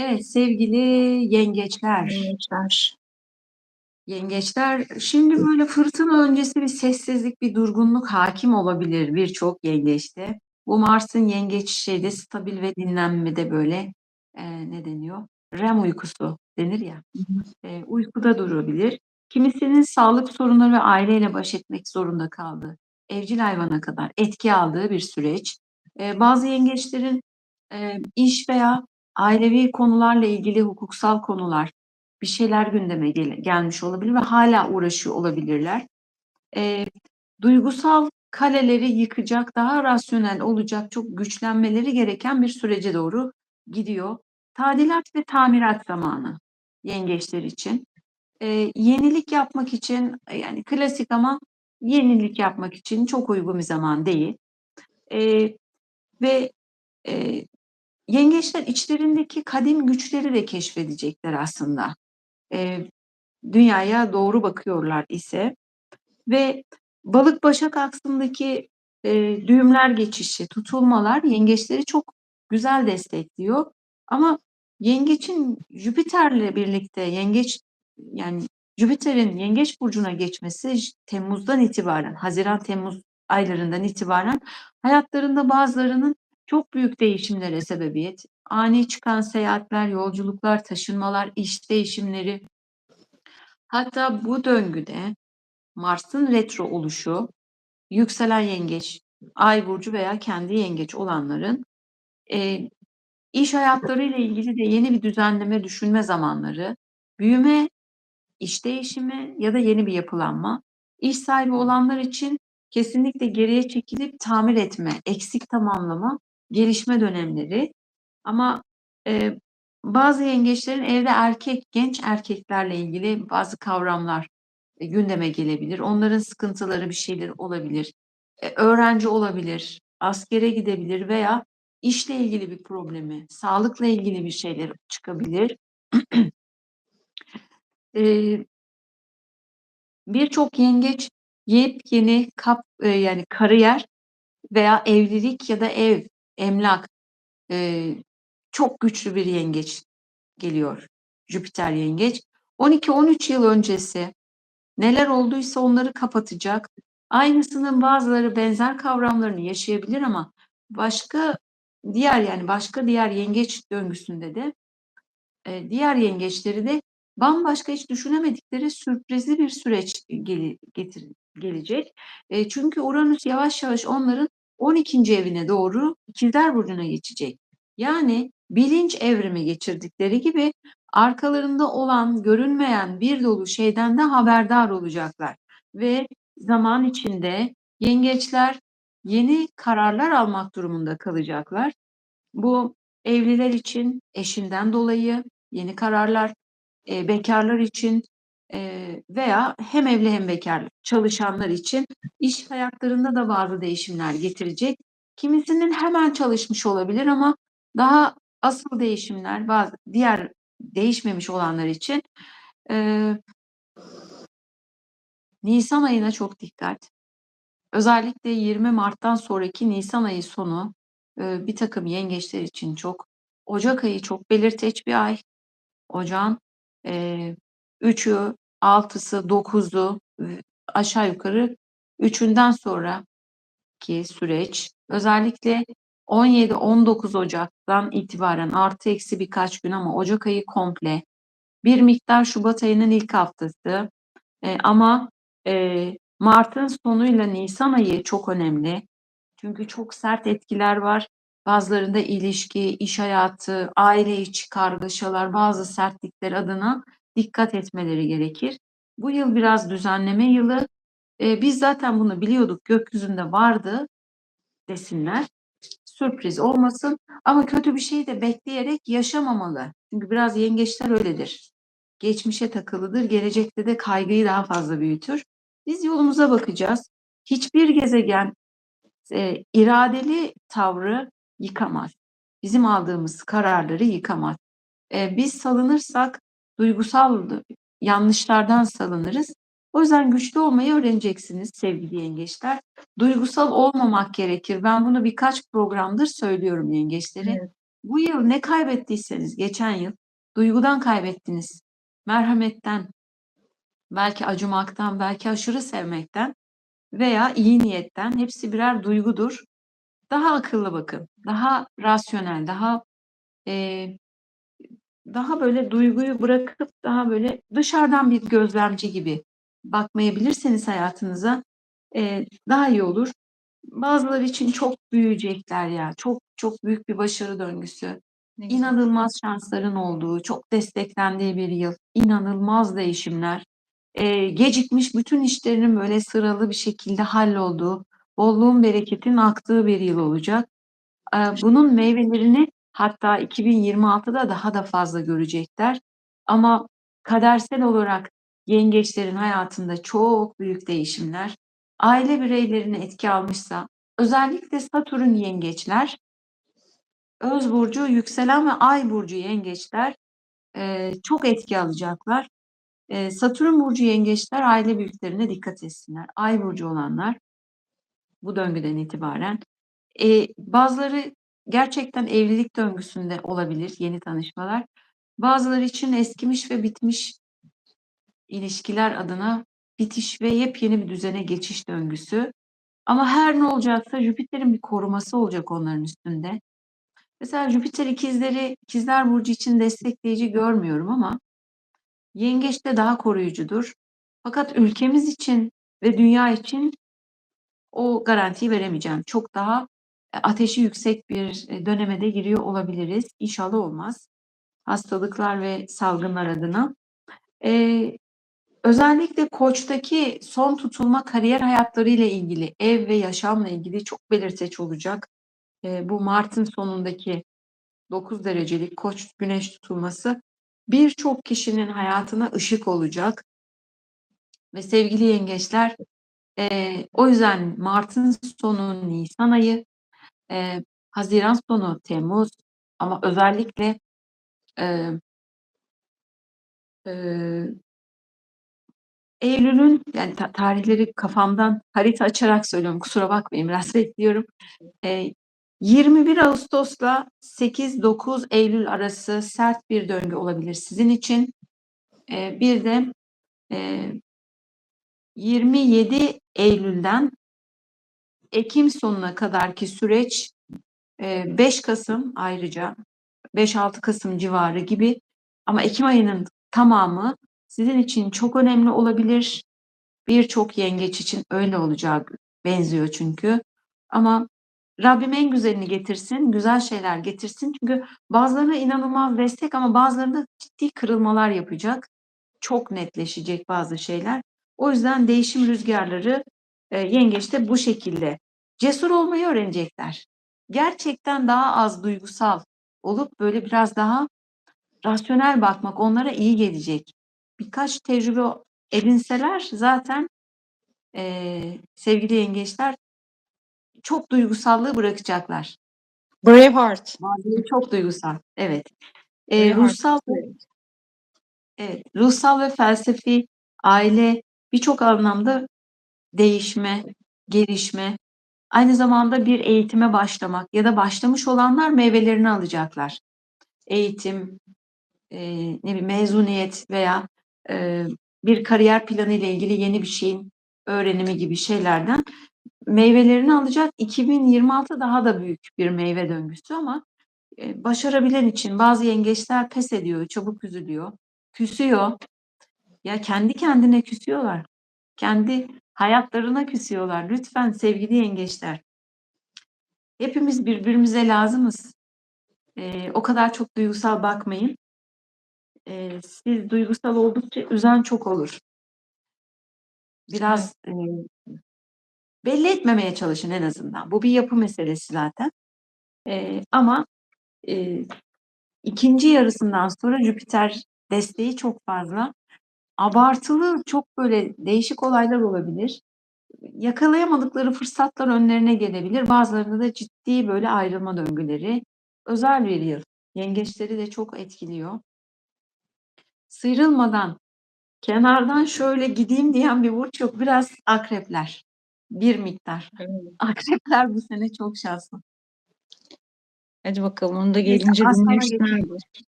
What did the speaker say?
Evet, sevgili yengeçler. Yengeçler. Yengeçler, şimdi böyle fırtına öncesi bir sessizlik, bir durgunluk hakim olabilir birçok yengeçte. Bu Mars'ın yengeç şeyde stabil ve dinlenmede böyle e, ne deniyor? REM uykusu denir ya. E, uykuda durabilir. Kimisinin sağlık sorunları ve aileyle baş etmek zorunda kaldığı, evcil hayvana kadar etki aldığı bir süreç. E, bazı yengeçlerin e, iş veya ailevi konularla ilgili hukuksal konular, bir şeyler gündeme gel gelmiş olabilir ve hala uğraşıyor olabilirler. E, duygusal kaleleri yıkacak, daha rasyonel olacak, çok güçlenmeleri gereken bir sürece doğru gidiyor. Tadilat ve tamirat zamanı yengeçler için. E, yenilik yapmak için, yani klasik ama yenilik yapmak için çok uygun bir zaman değil. E, ve e, yengeçler içlerindeki kadim güçleri de keşfedecekler aslında. E, dünyaya doğru bakıyorlar ise ve balık başak aksındaki e, düğümler geçişi, tutulmalar yengeçleri çok güzel destekliyor. Ama yengeçin Jüpiter'le birlikte yengeç yani Jüpiter'in yengeç burcuna geçmesi Temmuz'dan itibaren, Haziran-Temmuz aylarından itibaren hayatlarında bazılarının çok büyük değişimlere sebebiyet. Ani çıkan seyahatler, yolculuklar, taşınmalar, iş değişimleri. Hatta bu döngüde Mars'ın retro oluşu, yükselen yengeç, ay burcu veya kendi yengeç olanların e, iş hayatlarıyla ilgili de yeni bir düzenleme düşünme zamanları, büyüme, iş değişimi ya da yeni bir yapılanma, iş sahibi olanlar için kesinlikle geriye çekilip tamir etme, eksik tamamlama, gelişme dönemleri. Ama e, bazı yengeçlerin evde erkek, genç erkeklerle ilgili bazı kavramlar e, gündeme gelebilir. Onların sıkıntıları bir şeyler olabilir. E, öğrenci olabilir, askere gidebilir veya işle ilgili bir problemi, sağlıkla ilgili bir şeyler çıkabilir. e, Birçok yengeç yepyeni kap e, yani kariyer veya evlilik ya da ev, emlak e, çok güçlü bir yengeç geliyor. Jüpiter yengeç. 12-13 yıl öncesi neler olduysa onları kapatacak. Aynısının bazıları benzer kavramlarını yaşayabilir ama başka diğer yani başka diğer yengeç döngüsünde de e, diğer yengeçleri de bambaşka hiç düşünemedikleri sürprizli bir süreç gel getir gelecek. E, çünkü Uranüs yavaş yavaş onların 12. evine doğru İkizler Burcu'na geçecek. Yani bilinç evrimi geçirdikleri gibi arkalarında olan görünmeyen bir dolu şeyden de haberdar olacaklar. Ve zaman içinde yengeçler yeni kararlar almak durumunda kalacaklar. Bu evliler için eşinden dolayı yeni kararlar, e, bekarlar için veya hem evli hem bekar çalışanlar için iş hayatlarında da bazı değişimler getirecek. Kimisinin hemen çalışmış olabilir ama daha asıl değişimler bazı diğer değişmemiş olanlar için e, Nisan ayına çok dikkat. Özellikle 20 Mart'tan sonraki Nisan ayı sonu e, bir takım yengeçler için çok. Ocak ayı çok belirteç bir ay. Ocağın e, 3'ü, 6'sı, 9'u aşağı yukarı 3'ünden sonraki süreç özellikle 17-19 Ocak'tan itibaren artı eksi birkaç gün ama Ocak ayı komple bir miktar Şubat ayının ilk haftası e, ama e, Mart'ın sonuyla Nisan ayı çok önemli. Çünkü çok sert etkiler var. Bazılarında ilişki, iş hayatı, aile içi kargaşalar, bazı sertlikler adına dikkat etmeleri gerekir. Bu yıl biraz düzenleme yılı. Ee, biz zaten bunu biliyorduk, gökyüzünde vardı desinler. Sürpriz olmasın ama kötü bir şey de bekleyerek yaşamamalı. Çünkü biraz yengeçler öyledir. Geçmişe takılıdır, gelecekte de kaygıyı daha fazla büyütür. Biz yolumuza bakacağız. Hiçbir gezegen e, iradeli tavrı yıkamaz. Bizim aldığımız kararları yıkamaz. E, biz salınırsak duygusal yanlışlardan salınırız. O yüzden güçlü olmayı öğreneceksiniz sevgili yengeçler. Duygusal olmamak gerekir. Ben bunu birkaç programdır söylüyorum yengeçlere. Evet. Bu yıl ne kaybettiyseniz geçen yıl duygudan kaybettiniz. Merhametten, belki acımaktan, belki aşırı sevmekten veya iyi niyetten hepsi birer duygudur. Daha akıllı bakın, daha rasyonel, daha e, daha böyle duyguyu bırakıp daha böyle dışarıdan bir gözlemci gibi bakmayabilirseniz hayatınıza e, daha iyi olur. Bazıları için çok büyüyecekler ya. Çok çok büyük bir başarı döngüsü. Ne güzel. İnanılmaz şansların olduğu, çok desteklendiği bir yıl. İnanılmaz değişimler. Ee, gecikmiş bütün işlerinin böyle sıralı bir şekilde hallolduğu, bolluğun bereketin aktığı bir yıl olacak. Ee, bunun meyvelerini hatta 2026'da daha da fazla görecekler. Ama kadersel olarak yengeçlerin hayatında çok büyük değişimler, aile bireylerine etki almışsa, özellikle Satürn yengeçler, öz burcu, yükselen ve ay burcu yengeçler e, çok etki alacaklar. E, Satürn burcu yengeçler aile büyüklerine dikkat etsinler. Ay burcu olanlar bu döngüden itibaren e, bazıları gerçekten evlilik döngüsünde olabilir yeni tanışmalar. Bazıları için eskimiş ve bitmiş ilişkiler adına bitiş ve yepyeni bir düzene geçiş döngüsü. Ama her ne olacaksa Jüpiter'in bir koruması olacak onların üstünde. Mesela Jüpiter ikizleri, ikizler burcu için destekleyici görmüyorum ama yengeçte daha koruyucudur. Fakat ülkemiz için ve dünya için o garantiyi veremeyeceğim. Çok daha ateşi yüksek bir e, döneme de giriyor olabiliriz. İnşallah olmaz. Hastalıklar ve salgınlar adına. Ee, özellikle Koç'taki son tutulma kariyer hayatları ile ilgili, ev ve yaşamla ilgili çok belirteç olacak. Ee, bu Mart'ın sonundaki 9 derecelik Koç güneş tutulması birçok kişinin hayatına ışık olacak. Ve sevgili yengeçler, e, o yüzden Mart'ın sonu Nisan ayı, e, Haziran sonu Temmuz ama özellikle e, e, Eylül'ün yani ta- tarihleri kafamdan harita açarak söylüyorum. Kusura bakmayın biraz bekliyorum. E, 21 Ağustos'la 8-9 Eylül arası sert bir döngü olabilir sizin için. E, bir de e, 27 Eylül'den Ekim sonuna kadarki süreç 5 Kasım ayrıca 5-6 Kasım civarı gibi ama Ekim ayının tamamı sizin için çok önemli olabilir. Birçok yengeç için öyle olacak benziyor çünkü. Ama Rabbim en güzelini getirsin, güzel şeyler getirsin. Çünkü bazılarına inanılmaz destek ama bazılarında ciddi kırılmalar yapacak. Çok netleşecek bazı şeyler. O yüzden değişim rüzgarları e, yengeçte bu şekilde. Cesur olmayı öğrenecekler. Gerçekten daha az duygusal olup böyle biraz daha rasyonel bakmak onlara iyi gelecek. Birkaç tecrübe edinseler zaten e, sevgili yengeçler çok duygusallığı bırakacaklar. Braveheart. Bazıları çok duygusal. Evet. E, ruhsal evet, ruhsal ve felsefi aile birçok anlamda değişme, gelişme, aynı zamanda bir eğitime başlamak ya da başlamış olanlar meyvelerini alacaklar. Eğitim, e, ne bileyim mezuniyet veya e, bir kariyer planı ile ilgili yeni bir şeyin öğrenimi gibi şeylerden meyvelerini alacak. 2026 daha da büyük bir meyve döngüsü ama e, başarabilen için bazı yengeçler pes ediyor, çabuk üzülüyor, küsüyor. Ya kendi kendine küsüyorlar. Kendi hayatlarına küsüyorlar. Lütfen sevgili yengeçler. Hepimiz birbirimize lazımız. E, o kadar çok duygusal bakmayın. E, siz duygusal oldukça üzen çok olur. Biraz e, belli etmemeye çalışın en azından. Bu bir yapı meselesi zaten. E, ama e, ikinci yarısından sonra Jüpiter desteği çok fazla. Abartılı, çok böyle değişik olaylar olabilir. Yakalayamadıkları fırsatlar önlerine gelebilir. Bazılarında da ciddi böyle ayrılma döngüleri. Özel bir yıl. Yengeçleri de çok etkiliyor. Sıyrılmadan, kenardan şöyle gideyim diyen bir burç yok. Biraz akrepler. Bir miktar. Evet. Akrepler bu sene çok şanslı. Hadi bakalım onu da gelince geçelim.